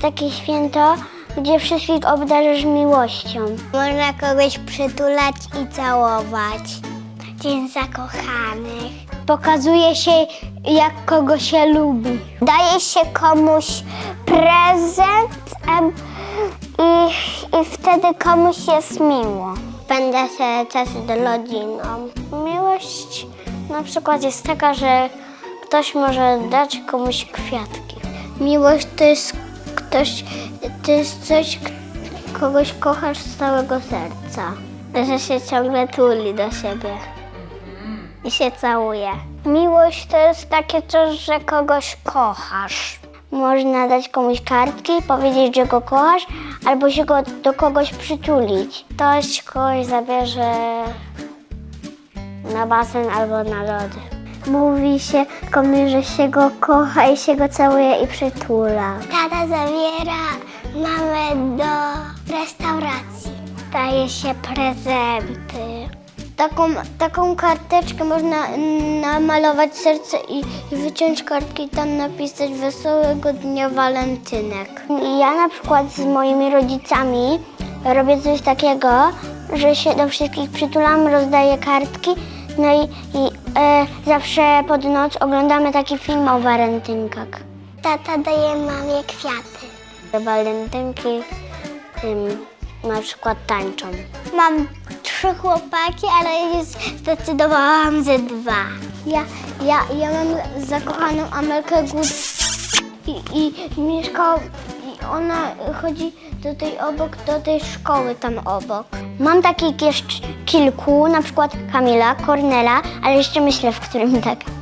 takie święto, gdzie wszystkich obdarzasz miłością. Można kogoś przytulać i całować. Dzień zakochanych. Pokazuje się, jak kogo się lubi. Daje się komuś prezent em, i, i wtedy komuś jest miło. Spędza się czas z rodziną. Miłość na przykład jest taka, że ktoś może dać komuś kwiatki. Miłość to jest ktoś, to jest coś, kogoś kochasz z całego serca. Że się ciągle tuli do siebie i się całuje. Miłość to jest takie coś, że kogoś kochasz. Można dać komuś kartki, powiedzieć, że go kochasz, albo się go do kogoś przytulić. Ktoś kogoś zabierze na basen albo na lody. Mówi się komuś, że się go kocha i się go całuje i przytula. Tata zabiera mamę do restauracji. Daje się prezenty. Taką, taką karteczkę można namalować serce i, i wyciąć kartki i tam napisać Wesołego Dnia Walentynek. Ja na przykład z moimi rodzicami robię coś takiego, że się do wszystkich przytulam, rozdaję kartki, no i, i zawsze pod noc oglądamy taki film o walentynkach. Tata daje mamie kwiaty. Walentynki na przykład tańczą. Mam trzy chłopaki, ale zdecydowałam ze dwa. Ja, ja, ja mam zakochaną Amelkę Gut i, i ona chodzi do tej obok, do tej szkoły tam obok. Mam takich jeszcze kilku, na przykład Kamila, Kornela, ale jeszcze myślę, w którym tak.